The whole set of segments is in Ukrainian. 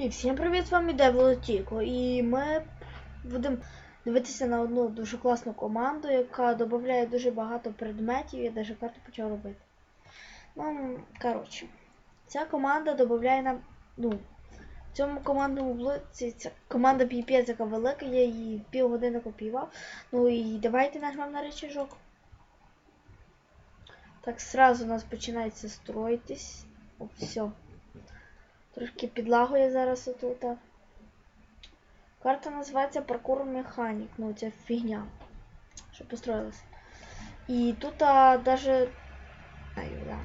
І всім привіт, з вами Деволотіко. І ми будемо дивитися на одну дуже класну команду, яка додає дуже багато предметів, я навіть карту почав робити. Ну, коротше, ця команда додає нам, ну, в цьому командному блоці ця команда піпець, яка велика, я її півгодини копіював. Ну і давайте нажмемо на рычажок. Так, сразу у нас починається строїтись. О, все. Трошки підлагує зараз отут. Карта називається паркур механік. Ну, це фігня. Що построїлася. І тут даже. Ай, да.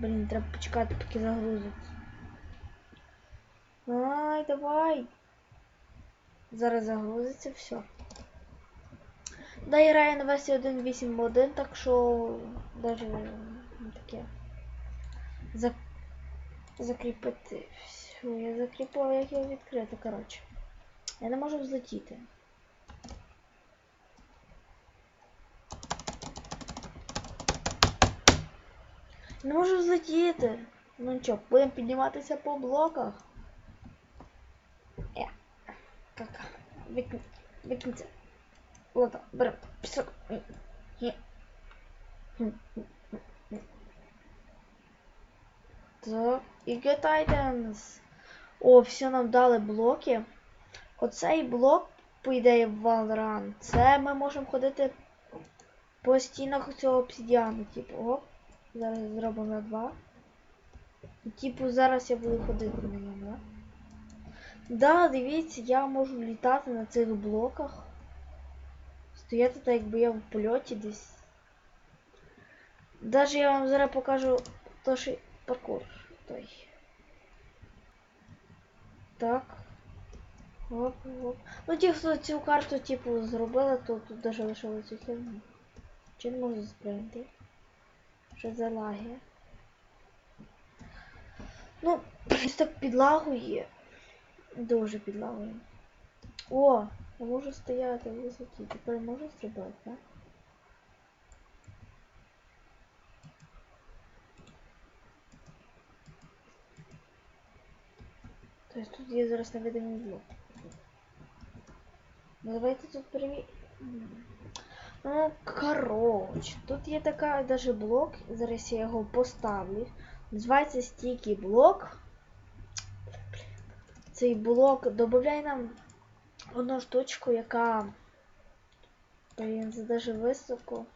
Блін, треба почекати, поки загрузиться. Ай, давай. Зараз загрузиться, все. Да, я граю на версії 1.8.1, так що даже таке. Закріпити. Все, я закріпила, як його відкрити, коротше. Я не можу взлетіти. Не можу взлетіти. Ну нічого, будемо підніматися по блоках. Е, кака. Викинь, викиньте. Ладно, беремо пісок. Так, і get items. О, все нам дали блоки. Оцей блок, по ідеї, Valorant, це ми можемо ходити по стінах цього обсидіану. Типу, оп. Зараз зробимо на два. Типу зараз я буду ходити на ньому, да? Да, дивіться, я можу літати на цих блоках. Стояти так, якби я в польоті десь. Даже я вам зараз покажу то, що паркур той. Так. Оп, оп. Ну ті, хто цю карту, типу, зробили, то тут даже лишили цю херню. Чи не можу спринти? Що за лаги? Ну, просто підлагує. Дуже підлагує. О, я можу стояти в висоті. Тепер можу стрибати, так? Тобто тут є зараз невидимий блок. Ну давайте тут переві... Ну, коротше, тут є така даже блок, зараз я його поставлю. Називається стійкий блок. Цей блок додає нам одну штучку, яка. Блін, це даже високо.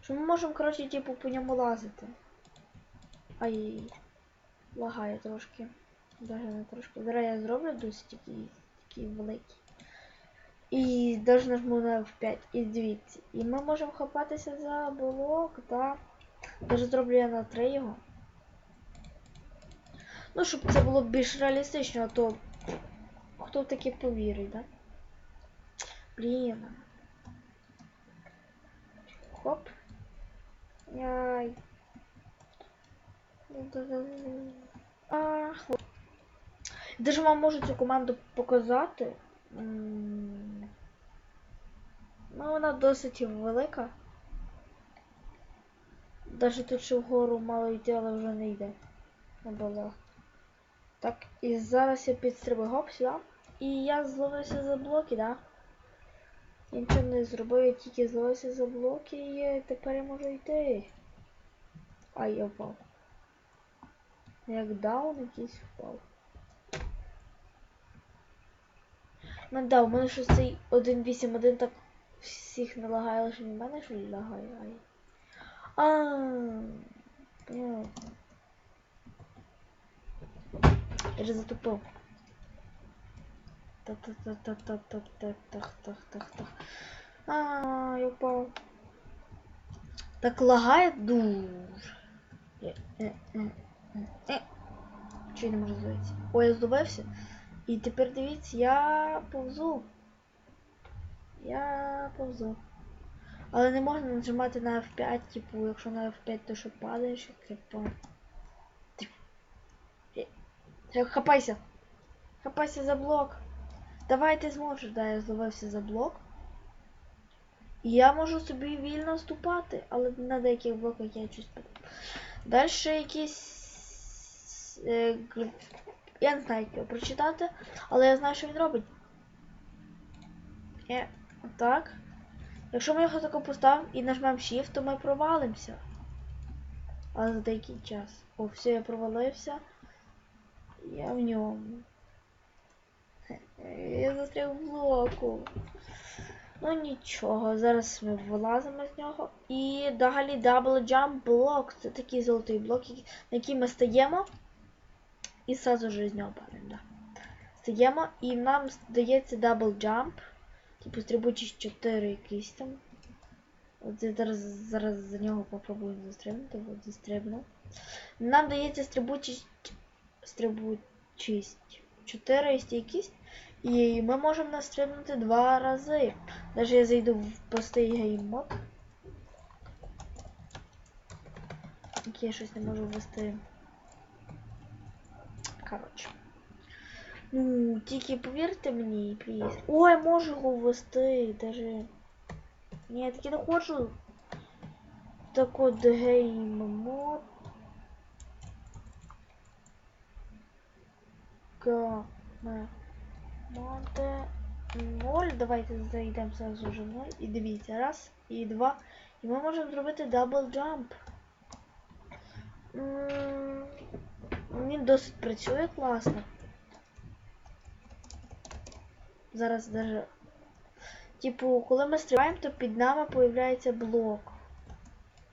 Що ми можемо, коротше, типу, по ньому лазити. Ай, лагає трошки. Даже трошки. Зараз я зроблю досить такий, такий великий. І даже нажму на F5 і дивіться. І ми можемо хапатися за блок, да. Даже зроблю я на 3 його. Ну, щоб це було більш реалістично, а то хто в таке повірить, да? Блін. Хоп. Яй. А, хоп. Даже вам можу цю команду показати. Ну, вона досить велика. Даже тут ще вгору мало йти, але вже не йде. Не було. Так, і зараз я підстрибую гоп сюди. І я зловився за блоки, да? Я нічого не зробив, я тільки зловився за блоки і тепер я можу йти. Ай, я впав. Як даун якийсь впав. Ну да, у мене щось цей 1.8.1 так всіх не лише в мене що ли лагає. Ай. А, понятно. Я же затупив. так так так так так так так так так так так А, я упав. Так лагає дуже. Е, е, е. Чи не можу зловитися? Ой, я здобився. І тепер дивіться, я повзу. Я повзу. Але не можна нажимати на F5, типу, якщо на F5, то що падаєш, типу. Ти... Хапайся! Хапайся за блок! Давай ти зможеш, да, я зловився за блок. І я можу собі вільно ступати, але на деяких блоках я щось Далі якісь е, Я не знаю, як його прочитати, але я знаю, що він робить. Е, так. Якщо ми його тако поставимо і нажмемо Shift, то ми провалимося. Але за деякий час. О, все, я провалився. Я в ньому. Я застряг в блоку. Ну нічого, зараз ми вилазимо з нього. І далі Double Jump блок. Це такий золотий блок, на який ми стаємо. І сразу же з нього падаємо, да. Стаємо і нам здається Double Jump. Типу стрибучість 4 якийсь там. От я зараз, зараз за нього попробуємо застрибнути, от застрибнув. Нам дається стрибучість стрибучість 4 і стійкість. І ми можемо настрибнути два рази. Даже я зайду в простий гейммод. Який я щось не можу ввести. Коротше. Ну, тільки повірте мені, пліз. Ой, можу його ввести, даже. Ні, я таки не хочу. Так от гейммод. Гаме. Моде 0. Давайте зайдемо зразу вже в 0. І дивіться, раз, і два. І ми можемо зробити дабл джамп. Він досить працює класно. Зараз даже. Типу, коли ми стрибаємо, то під нами появляється блок.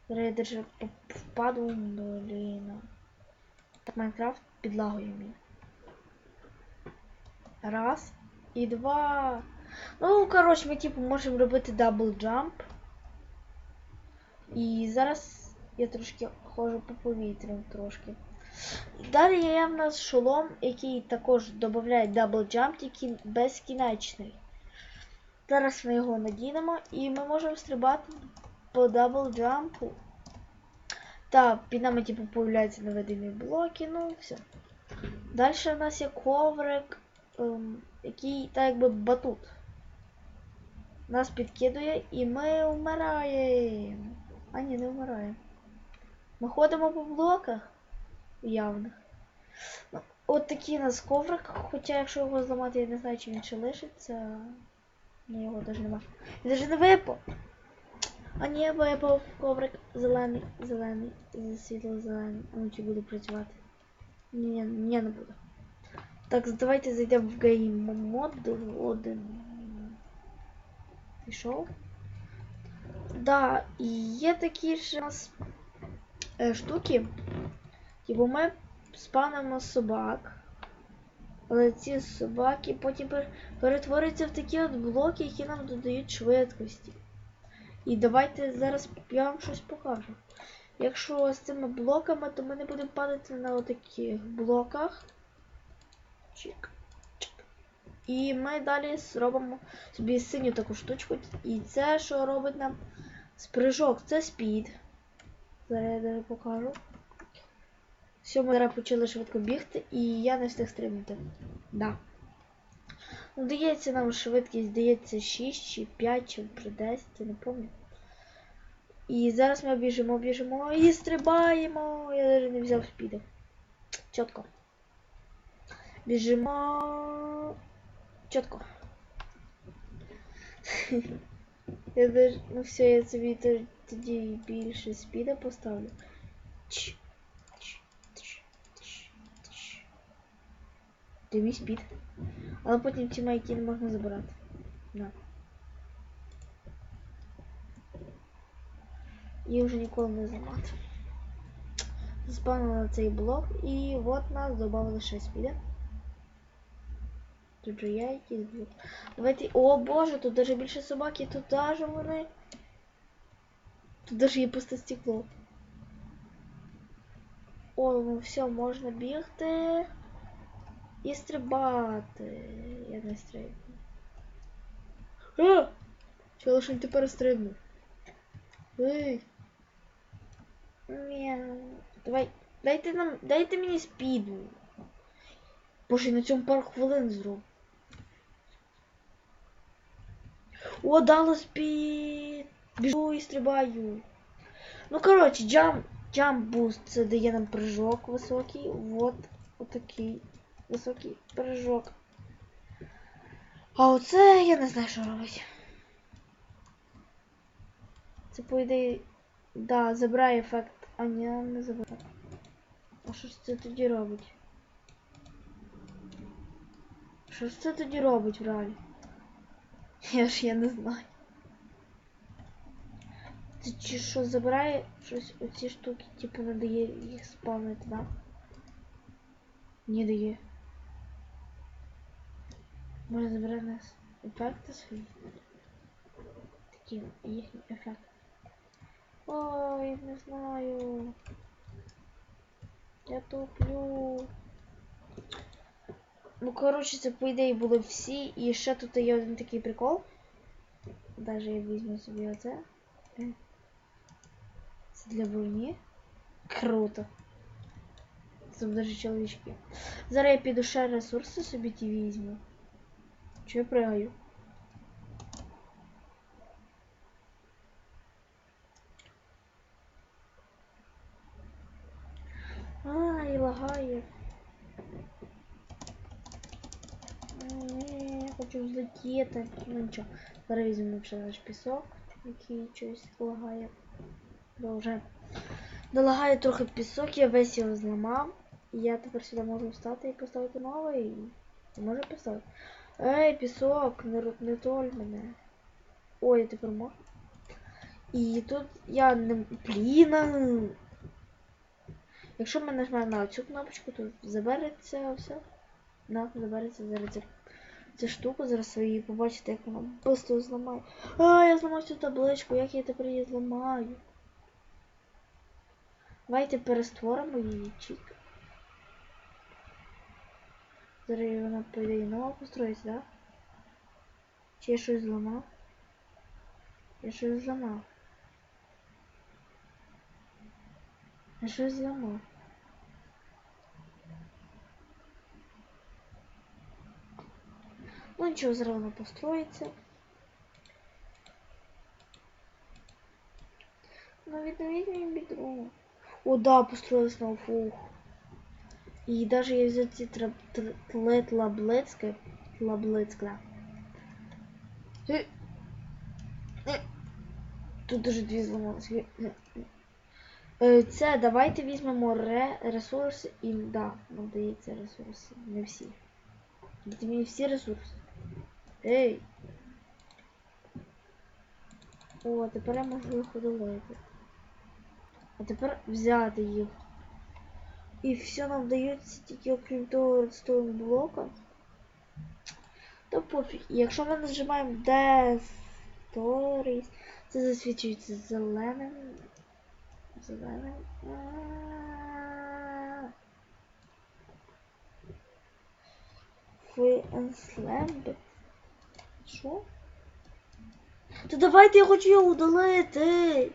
Зараз я даже впаду, блін. Так Майнкрафт підлагує мені. Раз. І два. Ну, коротше, ми типу можемо робити дабл джамп. І зараз я трошки ходжу по повітрям трошки. Далі є в нас шолом, який також додає дабл джамп, тільки безкінечний. Зараз ми його надінемо і ми можемо стрибати по дабл джампу. Та під нами типу появляються невидимі блоки, ну все. Далі в нас є коврик, ем, який так якби батут. Нас підкидує і ми вмираємо. А ні, не вмираємо. Ми ходимо по блоках явних. Ну, от такий у нас коврик, хоча якщо його зламати, я не знаю, чи він ще лишиться. Ні, його навіть нема. Він навіть не випав. А ні, випав коврик зелений, зелений, світло-зелений. А ну чи буде працювати? Ні, ні, не буде. Так, давайте зайдемо в гейм мод один. Пішов. Да, є такі ж у нас е, штуки. Типу ми спанимо собак. Але ці собаки потім пер- перетворюються в такі от блоки, які нам додають швидкості. І давайте зараз я вам щось покажу. Якщо з цими блоками, то ми не будемо падати на отаких блоках. Чик. І ми далі зробимо собі синю таку штучку. І це, що робить нам спрыжок, це спід. Зараз я даже покажу. Зараз почали швидко бігти, і я не встиг стрибнути. Да. Ну, дається нам швидкість, здається, 6 чи 5 чи вже 10, я не пам'ятаю. І зараз ми біжимо, біжимо і стрибаємо. Я навіть не взяв спіда. Чітко. Біжимо. Чітко. Я даже... Ну все, я собі тоді більше спіда поставлю. Ч. Ч. Ч. Ч. Мій спід. Але потім ці маяки не можна забирати. На. І вже ніколи не зламати. Заспавнили цей блок і от нас додали ще спіда. Тут же я якийсь блок. Давайте. О боже, тут даже більше собаки, тут даже вони. Тут даже є просто стекло. О, ну все, можна бігти і стрибати. Я не стрибну. А! Лише ти перестрибнув? Ей! Мяу. Давай, дайте нам, дайте мені спіду. Боже, я на цьому пару хвилин зроб. О, дало спід. Біжу і стрибаю. Ну, коротше, джамп, джамп буст це дає нам прыжок високий. Вот, отакий. Високий прыжок. А оце я не знаю, що робить. Це по ідеї. Да, забирає ефект. А ні, не забирає. А що ж це тоді робить? Що ж це тоді робить в реалі? Я ж я не знаю. Це чи що забирає щось оці штуки, типу не дає їх спавнити, да? Не дає. Може забирає нас ефекти свої. Такі їхні ефекти. Ой, не знаю. Я туплю. Ну, коротше, це по ідеї були всі. І ще тут є один такий прикол. Даже я візьму собі оце. Це для броні. Круто. Це даже чоловічки. Зараз я піду ще ресурси собі ті візьму. Чи я пригаю? Ай, лагає. Я хочу взлетіти. Ну. Зараз візьмемо ще наш пісок, який щось лагає. Да, вже долагає трохи пісок, я весь його зламав. Я тепер сюди можу встати і поставити новий. І можу поставити. Ей, пісок, не, не толь мене. Ой, я тепер можу. І тут я не. Блін. Якщо ми нажмемо на цю кнопочку, то забереться все. Да, забереться зараз ця, ця штука, зараз ви її побачите, як вона просто зламає. А, я зламав цю табличку, як я тепер її зламаю. Давайте перестворимо її чітко. Зараз вона по ідеї нова построїться, да? Чи я щось зламав? Я щось зламав. Я щось зламав. Ну нічого, зараз вона построїться. Ну відновіть мені бідро. О, да, построилась на фух. И даже я взял эти тлет лаблецкая. Лаблецкая. Э, э. Тут дуже дві зламалось. Е, е, е. Це давайте візьмемо ре, ресурси і да, нам дається ресурси. Не всі. Дайте мені всі ресурси. Ей! О, тепер я можу їх удалити. А тепер взяти їх. І все нам дається тільки окрім того редстоун блока. То пофіг. І якщо ми нажимаємо Stories, це засвічується зеленим. Зеленим. Free and. Що? То давайте я хочу його удалити.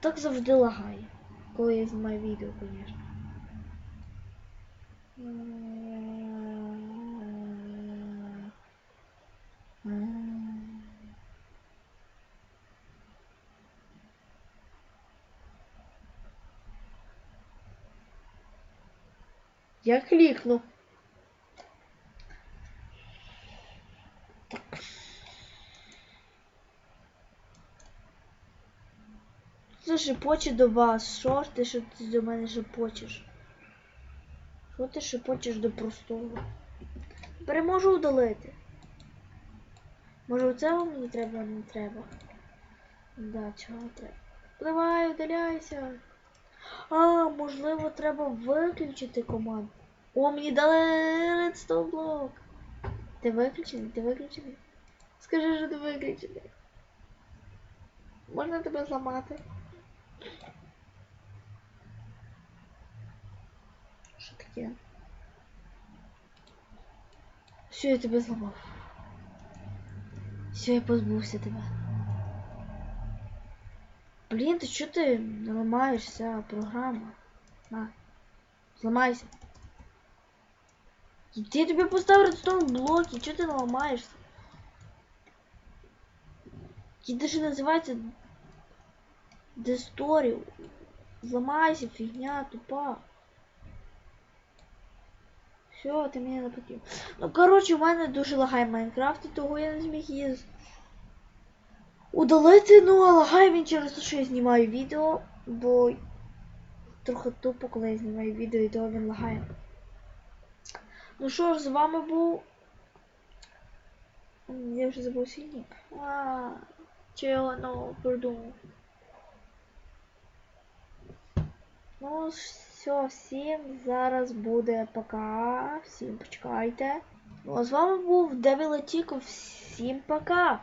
Так завжди лагає. Коли я знімаю відео, звісно. Я клікну. Так. Це шепоче до вас. Що ж ти що ти до мене шепочеш? Що ти шепочеш до простого? Переможу удалити. Може оцього мені треба, не треба. Да, чого треба? Давай, удаляйся. А, можливо, треба виключити команду. О, мені дали редстоун блок. Ти виключений? Ти виключений? Скажи, що ти виключений. Можна тебе зламати? Таке? Все, я тебе зламав. Все, я позбувся тебе. Блін, ти чого ти не програма? На, зламайся. Я тобі поставив редстоун блоки, чого ти не ламаєшся? Які даже називається Десторів. Зламайся, фігня, тупа. Все, ти мені не потрібен. Ну, коротше, в мене дуже лагає Майнкрафт, і того я не зміг її удалити, ну а лагає він через те, що я знімаю відео, бо трохи тупо, коли я знімаю відео, і того він лагає. Ну що ж, з вами був. Я вже забув нік. А, чи я ну, придумав. Ну, все, всім зараз буде пока. Всім почекайте. Ну, а з вами був Девілетіко. Всім пока!